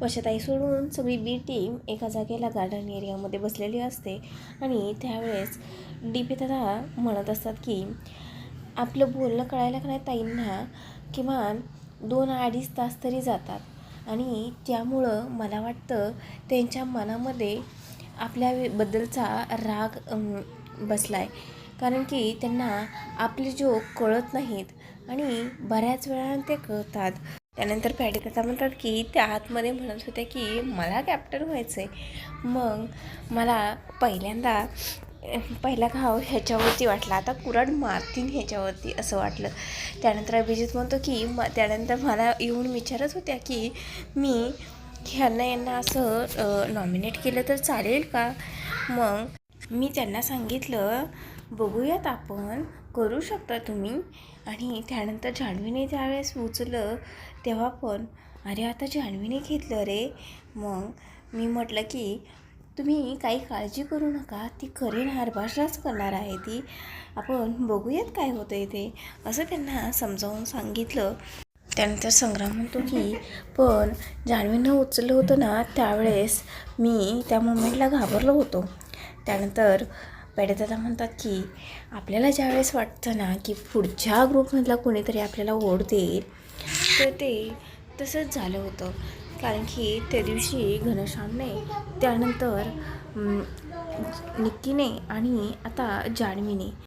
वर्षाताई सोडून सगळी बी टीम एका जागेला गार्डन एरियामध्ये बसलेली असते. आणि त्यावेळेस डी पी दादा म्हणत असतात की आपलं बोलणं कळायला का नाही ताईंना? किमान दोन अडीच तास तरी जातात. आणि त्यामुळं मला वाटतं त्यांच्या मनामध्ये आपल्याबद्दलचा राग बसला आहे कारण की त्यांना आपले जोक कळत नाहीत आणि बऱ्याच वेळा ते कळतात. त्यानंतर पॅडिकथा म्हणतात की त्या आतमध्ये म्हणत होत्या की मला कॅप्टन व्हायचं आहे मग मला पहिल्यांदा पहिला घाव ह्याच्यावरती वाटला. आता कुराड मारतीन ह्याच्यावरती असं वाटलं. त्यानंतर अभिजित म्हणतो की म त्यानंतर मला येऊन विचारत होत्या की मी ह्यांना यांना असं नॉमिनेट केलं तर चालेल का? मग मी त्यांना सांगितलं बघूयात आपण करू शकता तुम्ही. आणि त्यानंतर जान्हवीने त्यावेळेस उचलं तेव्हा पण अरे आता जान्हवीने घेतलं रे. मग मी म्हटलं की तुम्ही काही काळजी करू नका ती करीन हरभाषाच करणार आहे ती. आपण बघूयात काय होतं आहे ते. असं त्यांना समजावून सांगितलं. त्यानंतर संग्राम म्हणतो की पण जान्हवीनं उचललं होतं ना त्यावेळेस मी त्या मुमेंटला घाबरलो होतो. त्यानंतर पेडेदादा म्हणतात की आपल्याला ज्यावेळेस वाटतं ना की पुढच्या ग्रुपमधला कोणीतरी आपल्याला ओढ देईल तर ते तसंच झालं होतं. कारण की त्या दिवशी घनश्यामने त्यानंतर निक्कीने आणि आता जान्हवीने